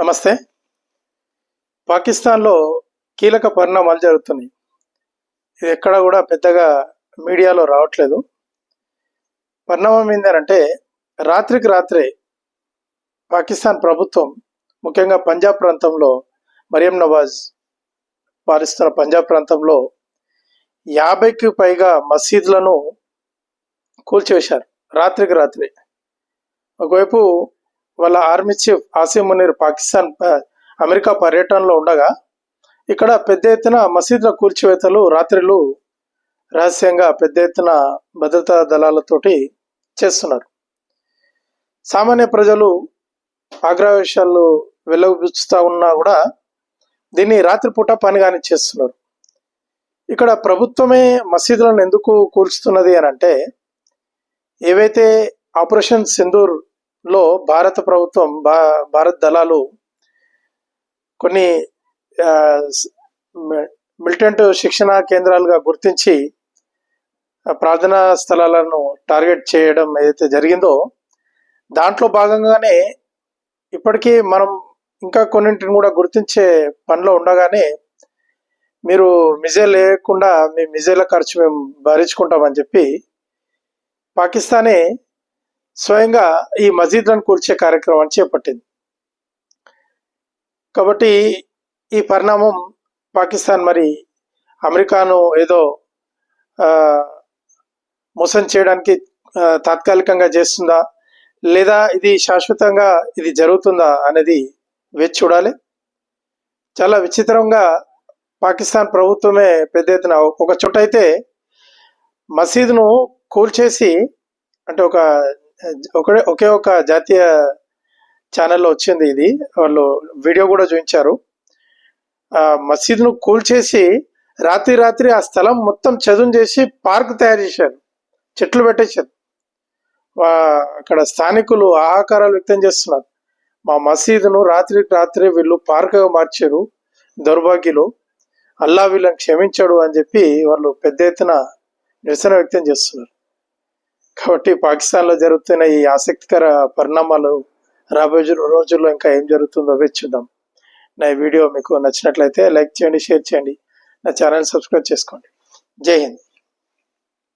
నమస్తే. పాకిస్తాన్లో కీలక పరిణామాలు జరుగుతున్నాయి. ఇది ఎక్కడ కూడా పెద్దగా మీడియాలో రావట్లేదు. పరిణామం ఏంటంటే రాత్రికి రాత్రే పాకిస్తాన్ ప్రభుత్వం ముఖ్యంగా పంజాబ్ ప్రాంతంలో మరియం నవాజ్ పాలిస్తున్న పంజాబ్ ప్రాంతంలో యాభైకి పైగా మసీదులను కూల్చివేశారు. రాత్రికి రాత్రి. ఒకవైపు వాళ్ళ army chief Asif Munir Pakistan America పర్యటనలో ఉండగా ఇక్కడ పెద్ద ఎత్తున మసీదుల కూల్చివేతలు రాత్రులు రహస్యంగా పెద్ద ఎత్తున భద్రతా దళాలతోటి చేస్తున్నారు. సామాన్య ప్రజలు ఆగ్రహవేశాలు వెల్లబుచ్చుతా ఉన్నా కూడా దీన్ని రాత్రిపూట పనిగాని చేస్తున్నారు. ఇక్కడ ప్రభుత్వమే మసీదులను ఎందుకు కూల్చుతున్నది అని అంటే ఏవైతే ఆపరేషన్ సింధూర్ లో భారత ప్రభుత్వం భా భారత్ దళాలు కొన్ని మిలిటెంట్ శిక్షణ కేంద్రాలుగా గుర్తించి ప్రార్థనా స్థలాలను టార్గెట్ చేయడం ఏదైతే జరిగిందో దాంట్లో భాగంగానే ఇప్పటికీ మనం ఇంకా కొన్నింటిని కూడా గుర్తించే పనిలో ఉండగానే మీరు మిజైల్ లేకుండా మీ మిజైల ఖర్చు మేము భరించుకుంటామని చెప్పి పాకిస్తానే స్వయంగా ఈ మసీదులను కూల్చే కార్యక్రమాన్ని చేపట్టింది. కాబట్టి ఈ పరిణామం పాకిస్తాన్ మరి అమెరికాను ఏదో మోసం చేయడానికి తాత్కాలికంగా చేస్తుందా? లేదా ఇది శాశ్వతంగా ఇది జరుగుతుందా అనేది వేచి చూడాలి. చాలా విచిత్రంగా పాకిస్తాన్ ప్రభుత్వమే పెద్ద ఎత్తున ఒక చోట అయితే మసీదును కూల్చేసి అంటే ఒక ఒకటే ఒకే ఒక జాతీయ ఛానల్లో వచ్చింది ఇది. వాళ్ళు వీడియో కూడా చూపించారు. మసీదును కూల్చేసి రాత్రి రాత్రి ఆ స్థలం మొత్తం చదును చేసి పార్క్ తయారు చేశారు. చెట్లు పెట్టేశారు. అక్కడ స్థానికులు ఆహాకారాలు వ్యక్తం చేస్తున్నారు. మా మసీదును రాత్రి రాత్రి వీళ్ళు పార్క్గా మార్చారు. దౌర్భాగ్యులు. అల్లా వీళ్ళని క్షమించాడు అని చెప్పి వాళ్ళు పెద్ద ఎత్తున నిరసన వ్యక్తం చేస్తున్నారు. కాబట్టి పాకిస్తాన్లో జరుగుతున్న ఈ ఆసక్తికర పరిణామాలు రాబోయే రోజుల్లో ఇంకా ఏం జరుగుతుందో చూద్దాం. నా ఈ వీడియో మీకు నచ్చినట్లయితే లైక్ చేయండి షేర్ చేయండి. నా ఛానల్ సబ్స్క్రైబ్ చేసుకోండి. జై హింద్.